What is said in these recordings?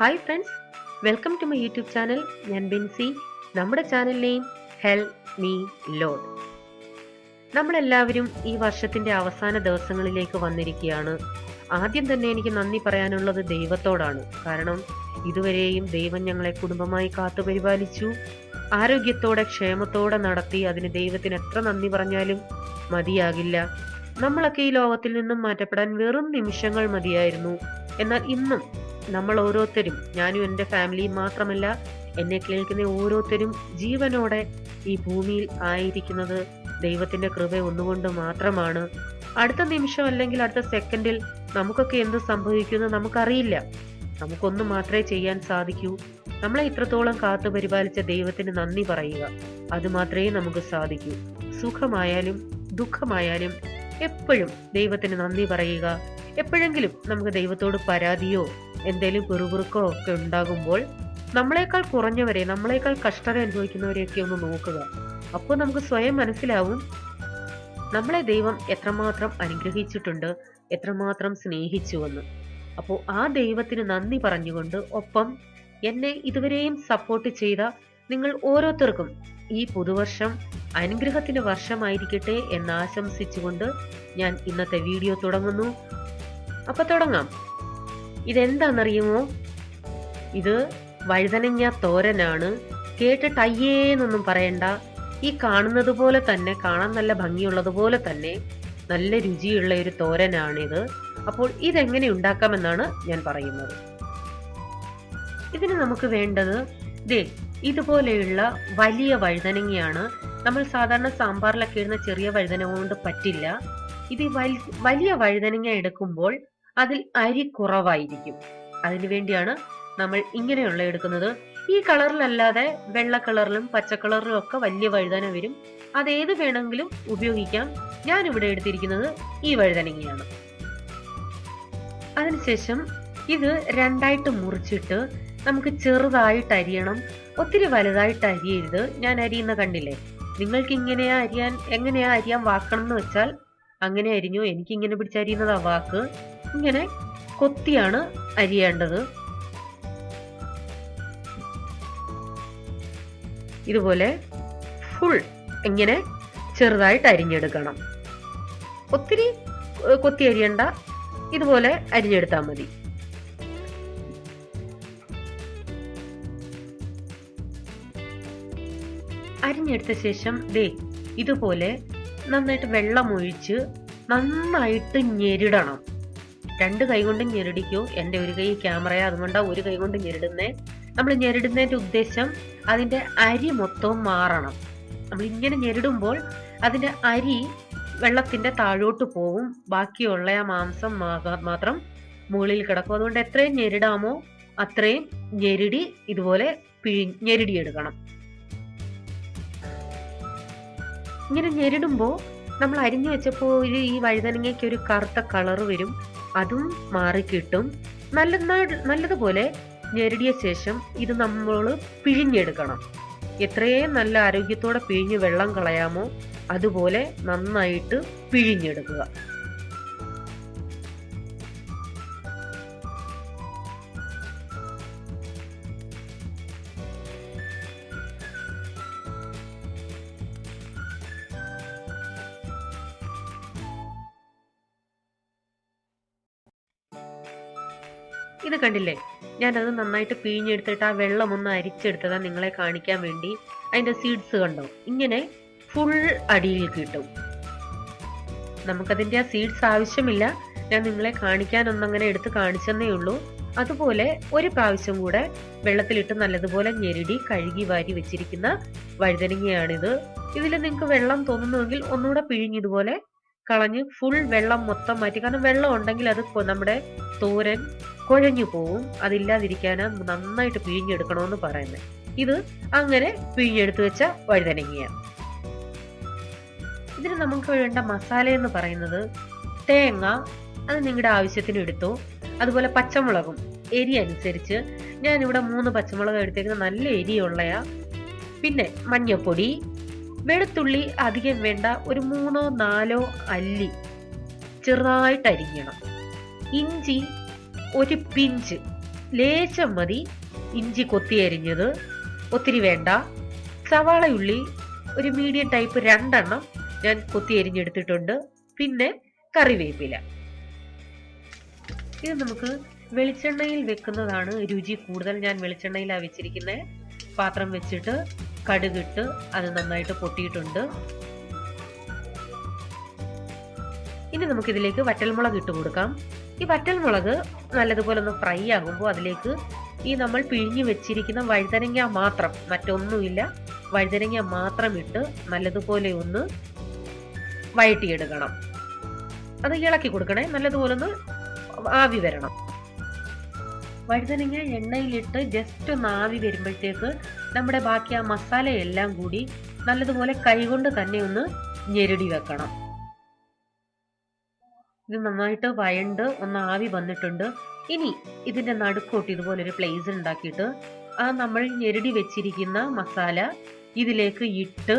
Hi friends welcome to my YouTube channel ഞാൻ ബിൻസി. നമ്മുടെ channel name help me Lord നമ്മളെല്ലാവരും ഈ വർഷത്തിന്റെ അവസാന ദിവസങ്ങളിലേക്ക് വന്നിരിക്കുകയാണ്. ആദ്യം തന്നെ എനിക്ക് നന്ദി പറയാനുള്ളത് ദൈവത്തോടാണ്. കാരണം ഇതുവരെയും ദൈവം ഞങ്ങളെ കുടുംബമായി കാത്തു പരിപാലിച്ചു ആരോഗ്യത്തോടെ ക്ഷേമത്തോടെ നടത്തി അതിന് ദൈവത്തിന് എത്ര നന്ദി പറഞ്ഞാലും മതിയാകില്ല. നമ്മളൊക്കെ ഈ ലോകത്തിൽ നിന്നും മാറ്റപ്പെടാൻ വെറും നിമിഷങ്ങൾ മതിയായിരുന്നു. എന്നാൽ ഇന്നും നമ്മൾ ഓരോരുത്തരും ഞാനും എന്റെ ഫാമിലിയും മാത്രമല്ല എന്നെ കേൾക്കുന്ന ഓരോരുത്തരും ജീവനോടെ ഈ ഭൂമിയിൽ ആയിരിക്കുന്നത് ദൈവത്തിന്റെ കൃപ ഒന്നുകൊണ്ട് മാത്രമാണ്. അടുത്ത നിമിഷം അല്ലെങ്കിൽ അടുത്ത സെക്കൻഡിൽ നമുക്കൊക്കെ എന്ത് സംഭവിക്കുമെന്ന് നമുക്കറിയില്ല. നമുക്കൊന്നും മാത്രമേ ചെയ്യാൻ സാധിക്കൂ. നമ്മളെ ഇത്രത്തോളം കാത്തു പരിപാലിച്ച ദൈവത്തിന് നന്ദി പറയുക. അത് മാത്രമേ നമുക്ക് സാധിക്കൂ. സുഖമായാലും ദുഃഖമായാലും എപ്പോഴും ദൈവത്തിന് നന്ദി പറയുക. എപ്പോഴെങ്കിലും നമുക്ക് ദൈവത്തോട് പരാതിയോ എന്തേലും പിറുപിറുക്കോ ഒക്കെ ഉണ്ടാകുമ്പോൾ നമ്മളെക്കാൾ കുറഞ്ഞവരെ നമ്മളെക്കാൾ കഷ്ടത അനുഭവിക്കുന്നവരെയൊക്കെ ഒന്ന് നോക്കുക. അപ്പോൾ നമുക്ക് സ്വയം മനസ്സിലാവും നമ്മളെ ദൈവം എത്രമാത്രം അനുഗ്രഹിച്ചിട്ടുണ്ട് എത്രമാത്രം സ്നേഹിച്ചുവെന്ന്. അപ്പോൾ ആ ദൈവത്തിന് നന്ദി പറഞ്ഞുകൊണ്ട് ഒപ്പം എന്നെ ഇതുവരെയും സപ്പോർട്ട് ചെയ്ത നിങ്ങൾ ഓരോരുത്തർക്കും ഈ പുതുവർഷം അനുഗ്രഹത്തിന്റെ വർഷമായിരിക്കട്ടെ എന്ന് ആശംസിച്ചുകൊണ്ട് ഞാൻ ഇന്നത്തെ വീഡിയോ തുടങ്ങുന്നു. അപ്പൊ തുടങ്ങാം. ഇതെന്താണെന്നറിയുമോ? ഇത് വഴുതനങ്ങ തോരനാണ്. കേട്ടിട്ട് അയ്യേന്നൊന്നും പറയണ്ട. ഈ കാണുന്നത് പോലെ തന്നെ കാണാൻ നല്ല ഭംഗിയുള്ളതുപോലെ തന്നെ നല്ല രുചിയുള്ള ഒരു തോരനാണിത്. അപ്പോൾ ഇതെങ്ങനെ ഉണ്ടാക്കാമെന്നാണ് ഞാൻ പറയുന്നത്. ഇതിന് നമുക്ക് വേണ്ടത് ദേ ഇതുപോലെയുള്ള വലിയ വഴുതനങ്ങയാണ്. നമ്മൾ സാധാരണ സാമ്പാറിലൊക്കെ ഇടുന്ന ചെറിയ വഴുതനങ്ങ കൊണ്ട് പറ്റില്ല. ഇത് വലിയ വഴുതനങ്ങ എടുക്കുമ്പോൾ അതിൽ അരി കുറവായിരിക്കും. അതിനു വേണ്ടിയാണ് നമ്മൾ ഇങ്ങനെയുള്ള എടുക്കുന്നത്. ഈ കളറിലല്ലാതെ വെള്ള കളറിലും പച്ച കളറിലും ഒക്കെ വലിയ വഴുതന വരും. അത് ഏത് വേണമെങ്കിലും ഉപയോഗിക്കാം. ഞാൻ ഇവിടെ എടുത്തിരിക്കുന്നത് ഈ വഴുതനങ്ങയാണ്. അതിനുശേഷം ഇത് രണ്ടായിട്ട് മുറിച്ചിട്ട് നമുക്ക് ചെറുതായിട്ട് അരിയണം. ഒത്തിരി വലുതായിട്ട് അരിയരുത്. ഞാൻ അരിയുന്ന കണ്ടില്ലേ? നിങ്ങൾക്ക് ഇങ്ങനെയാ അരിയാൻ എങ്ങനെയാ അരിയാൻ വാക്കണം എന്ന് വെച്ചാൽ അങ്ങനെ അരിഞ്ഞു. എനിക്ക് ഇങ്ങനെ പിടിച്ചരിയുന്നതാ വാക്ക്. ഇങ്ങനെ കൊത്തിയാണ് അരിയേണ്ടത്. ഇതുപോലെ ഫുൾ ഇങ്ങനെ ചെറുതായിട്ട് അരിഞ്ഞെടുക്കണം. ഒത്തിരി കൊത്തി അരിയണ്ട. ഇതുപോലെ അരിഞ്ഞെടുത്താൽ മതി. അരിഞ്ഞെടുത്ത ശേഷം ദേ ഇതുപോലെ നന്നായിട്ട് വെള്ളം ഒഴിച്ച് നന്നായിട്ട് ഞെരിടണം. രണ്ട് കൈ കൊണ്ട് ഞെരടിക്കൂ. എന്റെ ഒരു കൈ ക്യാമറയാ അതുകൊണ്ടാണ് ഒരു കൈ കൊണ്ട് ഞെരിടുന്നേ. നമ്മൾ ഞെരിടുന്നതിന്റെ ഉദ്ദേശം അതിന്റെ അരി മൊത്തവും മാറണം. നമ്മൾ ഇങ്ങനെ ഞെരിടുമ്പോൾ അതിന്റെ അരി വെള്ളത്തിന്റെ താഴോട്ട് പോവും. ബാക്കിയുള്ള ആ മാംസം മാത്രം മുകളിൽ കിടക്കും. അതുകൊണ്ട് എത്രയും ഞെരിടാമോ അത്രയും ഞെരിടി ഇതുപോലെ പിഴി ഞെരിടിയെടുക്കണം. ഇങ്ങനെ ഞെരിടുമ്പോൾ നമ്മൾ അരിഞ്ഞു വെച്ചപ്പോൾ ഒരു ഈ വഴുതനങ്ങയ്ക്ക് ഒരു കറുത്ത കളറ് വരും. അതും മാറിക്കിട്ടും. നല്ല നല്ലതുപോലെ ഞെരടിയ ശേഷം ഇത് നമ്മൾ പിഴിഞ്ഞെടുക്കണം. എത്രയും നല്ല ആരോഗ്യത്തോടെ പിഴിഞ്ഞ് വെള്ളം കളയാമോ അതുപോലെ നന്നായിട്ട് പിഴിഞ്ഞെടുക്കുക. ഇത് കണ്ടില്ലേ? ഞാനത് നന്നായിട്ട് പിഴിഞ്ഞെടുത്തിട്ട് ആ വെള്ളം ഒന്ന് അരിച്ചെടുത്തതാ നിങ്ങളെ കാണിക്കാൻ വേണ്ടി. അതിന്റെ സീഡ്സ് കണ്ടോ? ഇങ്ങനെ ഫുൾ അടിയിൽ കിട്ടും. നമുക്കതിന്റെ ആ സീഡ്സ് ആവശ്യമില്ല. ഞാൻ നിങ്ങളെ കാണിക്കാൻ ഒന്നങ്ങനെ എടുത്ത് കാണിച്ചെന്നേ ഉള്ളൂ. അതുപോലെ ഒരു പ്രാവശ്യം കൂടെ വെള്ളത്തിലിട്ട് നല്ലതുപോലെ ഞെരുടി കഴുകി വാരി വെച്ചിരിക്കുന്ന വഴുതനങ്ങയാണിത്. ഇതിൽ നിങ്ങൾക്ക് വെള്ളം തോന്നുന്നുവെങ്കിൽ ഒന്നുകൂടെ പിഴിഞ്ഞിതുപോലെ കളഞ്ഞ് ഫുൾ വെള്ളം മൊത്തം മാറ്റി. കാരണം വെള്ളം ഉണ്ടെങ്കിൽ അത് നമ്മുടെ തോരൻ കുഴഞ്ഞു പോവും അതില്ലാതിരിക്കാനാ നന്നായിട്ട് പിഴിഞ്ഞെടുക്കണമെന്ന് പറയുന്നത് ഇത് അങ്ങനെ പിഴിഞ്ഞെടുത്ത് വെച്ച വഴുതനങ്ങയാണ്. ഇതിന് നമുക്ക് വേണ്ട മസാല എന്ന് പറയുന്നത് തേങ്ങ അത് നിങ്ങളുടെ ആവശ്യത്തിന് എടുത്തു. അതുപോലെ പച്ചമുളകും. എരി അനുസരിച്ച് ഞാനിവിടെ മൂന്ന് പച്ചമുളക് എടുത്തേക്കുന്ന നല്ല എരിയുള്ളയാ. പിന്നെ മഞ്ഞപ്പൊടി വെളുത്തുള്ളി അധികം വേണ്ട ഒരു മൂന്നോ നാലോ അല്ലി ചെറുതായിട്ട് അരിഞ്ഞണം ഇഞ്ചി ഒരു പിഞ്ച് ലേശം മതി ഇഞ്ചി കൊത്തിയരിഞ്ഞത് ഒത്തിരി വേണ്ട. സവാളയുള്ളി ഒരു മീഡിയം ടൈപ്പ് രണ്ടെണ്ണം ഞാൻ കൊത്തി അരിഞ്ഞെടുത്തിട്ടുണ്ട്. പിന്നെ കറിവേപ്പില. ഇത് നമുക്ക് വെളിച്ചെണ്ണയിൽ വെക്കുന്നതാണ് രുചി കൂടുതൽ. ഞാൻ വെളിച്ചെണ്ണയിലാണ് വെച്ചിരിക്കുന്നത് പാത്രം വെച്ചിട്ട് കടുകിട്ട് അത് നന്നായിട്ട് പൊട്ടിയിട്ടുണ്ട്. ഇനി നമുക്കിതിലേക്ക് വറ്റൽമുളക് ഇട്ട് കൊടുക്കാം. ഈ വറ്റൽമുളക് നല്ലതുപോലെ ഒന്ന് ഫ്രൈ ആകുമ്പോൾ അതിലേക്ക് ഈ നമ്മൾ പിഴിഞ്ഞു വെച്ചിരിക്കുന്ന വഴുതനങ്ങ മാത്രം മറ്റൊന്നുമില്ല വഴുതനങ്ങ മാത്രം ഇട്ട് നല്ലതുപോലെ ഒന്ന് വഴറ്റിയെടുക്കണം. അത് ഇളക്കി കൊടുക്കണേ നല്ലതുപോലെ ഒന്ന് ആവി വരണം. വഴുതനങ്ങ എണ്ണയിലിട്ട് ജസ്റ്റ് ഒന്ന് ആവി വരുമ്പോഴത്തേക്ക് നമ്മുടെ ബാക്കി ആ മസാലയെല്ലാം കൂടി നല്ലതുപോലെ കൈകൊണ്ട് തന്നെ ഒന്ന് ഞെരടി വെക്കണം. ഇത് നന്നായിട്ട് വയണ്ട് ഒന്ന് ആവി വന്നിട്ടുണ്ട്. ഇനി ഇതിന്റെ നടുക്കോട്ട് ഇതുപോലൊരു പ്ലേസ് ഉണ്ടാക്കിയിട്ട് ആ നമ്മൾ ഞെരടി വെച്ചിരിക്കുന്ന മസാല ഇതിലേക്ക് ഇട്ട്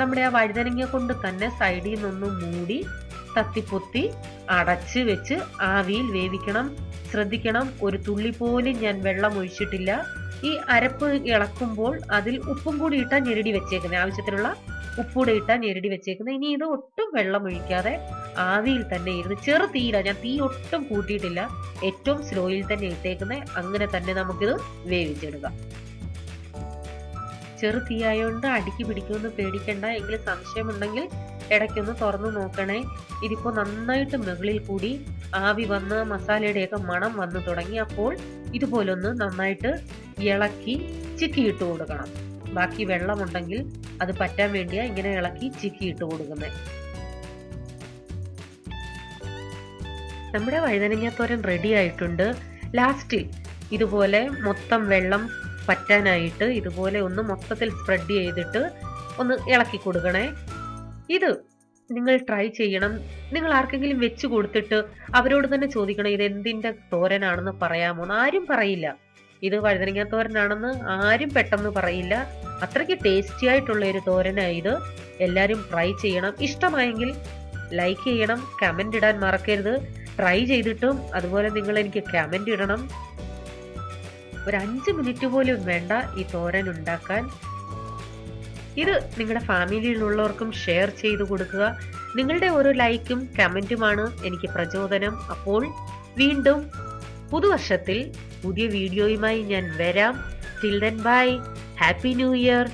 നമ്മുടെ ആ വഴുതനങ്ങ കൊണ്ട് തന്നെ സൈഡിൽ നിന്നൊന്ന് മൂടി തത്തിപ്പൊത്തി അടച്ച് വെച്ച് ആവിയിൽ വേവിക്കണം. ശ്രദ്ധിക്കണം ഒരു തുള്ളി പോലും ഞാൻ വെള്ളം ഒഴിച്ചിട്ടില്ല. ഈ അരപ്പ് ഇളക്കുമ്പോൾ അതിൽ ഉപ്പും കൂടി ഇട്ടാൽ ഞെരടി വെച്ചേക്കുന്നത് ആവശ്യത്തിനുള്ള ഉപ്പൂടെ ഇട്ടാ ഞെരടി വെച്ചേക്കുന്നത് ഇനി ഇത് ഒട്ടും വെള്ളം ഒഴിക്കാതെ ആവിയിൽ തന്നെ ഇരുന്ന് ചെറു തീയില. ഞാൻ തീ ഒട്ടും കൂട്ടിയിട്ടില്ല. ഏറ്റവും സ്ലോയിൽ തന്നെ ഇട്ടേക്കുന്നത് അങ്ങനെ തന്നെ നമുക്കിത് വേവിച്ചെടുക്കാം. ചെറു തീയായോണ്ട് അടുക്കി പിടിക്കുമെന്ന് പേടിക്കണ്ട. എങ്കിലും സംശയമുണ്ടെങ്കിൽ ഇടയ്ക്കൊന്ന് തുറന്നു നോക്കണേ. ഇതിപ്പോൾ നന്നായിട്ട് മുകളിൽ കൂടി ആവി വന്ന് മസാലയുടെയൊക്കെ മണം വന്നു തുടങ്ങി. അപ്പോൾ ഇതുപോലൊന്ന് നന്നായിട്ട് ഇളക്കി ചിക്കി ഇട്ട് കൊടുക്കണം. ബാക്കി വെള്ളമുണ്ടെങ്കിൽ അത് പറ്റാൻ വേണ്ടിയാണ് ഇങ്ങനെ ഇളക്കി ചിക്കി ഇട്ട് കൊടുക്കുന്നത് നമ്മുടെ വഴുതനങ്ങാത്തോരൻ റെഡി ആയിട്ടുണ്ട്. ലാസ്റ്റിൽ ഇതുപോലെ മൊത്തം വെള്ളം പറ്റാനായിട്ട് ഇതുപോലെ ഒന്ന് മൊത്തത്തിൽ സ്പ്രെഡ് ചെയ്തിട്ട് ഒന്ന് ഇളക്കി കൊടുക്കണേ. ഇത് നിങ്ങൾ ട്രൈ ചെയ്യണം. നിങ്ങൾ ആർക്കെങ്കിലും വെച്ച് കൊടുത്തിട്ട് അവരോട് തന്നെ ചോദിക്കണം ഇത് എന്തിന്റെ തോരനാണെന്ന് പറയാമോ? ആരും പറയില്ല. ഇത് വഴുതനങ്ങ തോരനാണെന്ന് ആരും പെട്ടെന്ന് പറയില്ല. അത്രയ്ക്ക് ടേസ്റ്റി ആയിട്ടുള്ള ഒരു തോരനാണ് ഇത്. എല്ലാവരും ട്രൈ ചെയ്യണം. ഇഷ്ടമായെങ്കിൽ ലൈക്ക് ചെയ്യണം. കമന്റ് ഇടാൻ മറക്കരുത്. ട്രൈ ചെയ്തിട്ടും അതുപോലെ നിങ്ങൾ എനിക്ക് കമന്റ് ഇടണം. ഒരു അഞ്ച് മിനിറ്റ് പോലും വേണ്ട ഈ തോരൻ ഉണ്ടാക്കാൻ. ഇത് നിങ്ങളുടെ ഫാമിലിയിലുള്ളവർക്കും ഷെയർ ചെയ്തു കൊടുക്കുക. നിങ്ങളുടെ ഓരോ ലൈക്കും കമന്റുമാണ് എനിക്ക് പ്രചോദനം. അപ്പോൾ വീണ്ടും പുതുവർഷത്തിൽ പുതിയ വീഡിയോയുമായി ഞാൻ വരാം. Till bye happy new year